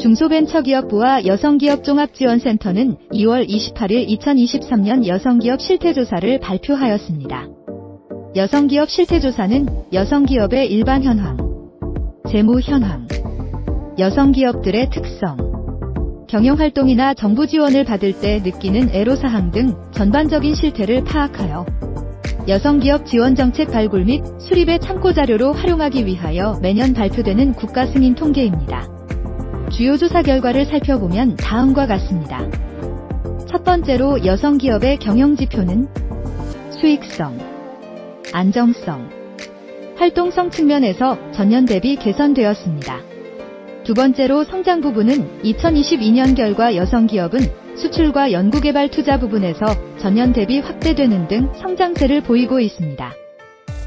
중소벤처기업부와 여성기업종합지원센터는 2월 28일 2023년 여성기업 실태조사를 발표하였습니다. 여성기업 실태조사는 여성기업의 일반 현황, 재무 현황, 여성기업들의 특성, 경영활동이나 정부 지원을 받을 때 느끼는 애로사항 등 전반적인 실태를 파악하여 여성기업 지원 정책 발굴 및 수립의 참고자료로 활용하기 위하여 매년 발표되는 국가 승인 통계입니다. 주요 조사 결과를 살펴보면 다음과 같습니다. 첫 번째로 여성 기업의 경영 지표는 수익성, 안정성, 활동성 측면에서 전년 대비 개선되었습니다. 두 번째로 성장 부분은 2022년 결과 여성 기업은 수출과 연구개발 투자 부분에서 전년 대비 확대되는 등 성장세를 보이고 있습니다.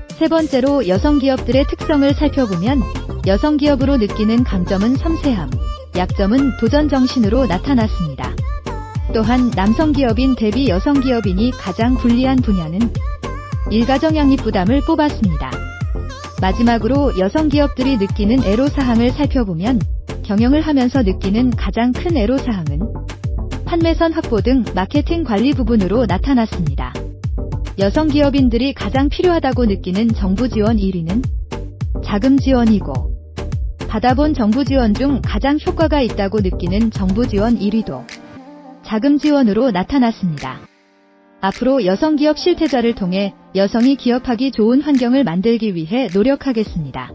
세 번째로 여성 기업들의 특성을 살펴보면 여성 기업으로 느끼는 강점은 섬세함, 약점은 도전 정신으로 나타났습니다. 또한 남성 기업인 대비 여성 기업인이 가장 불리한 분야는 일가정 양립 부담을 뽑았습니다. 마지막으로 여성 기업들이 느끼는 애로사항을 살펴보면 경영을 하면서 느끼는 가장 큰 애로사항은 판매선 확보 등 마케팅 관리 부분으로 나타났습니다. 여성 기업인들이 가장 필요하다고 느끼는 정부 지원 1위는 자금 지원이고 받아본 정부 지원 중 가장 효과가 있다고 느끼는 정부 지원 1위도 자금 지원으로 나타났습니다. 앞으로 여성 기업 실태자를 통해 여성이 기업하기 좋은 환경을 만들기 위해 노력하겠습니다.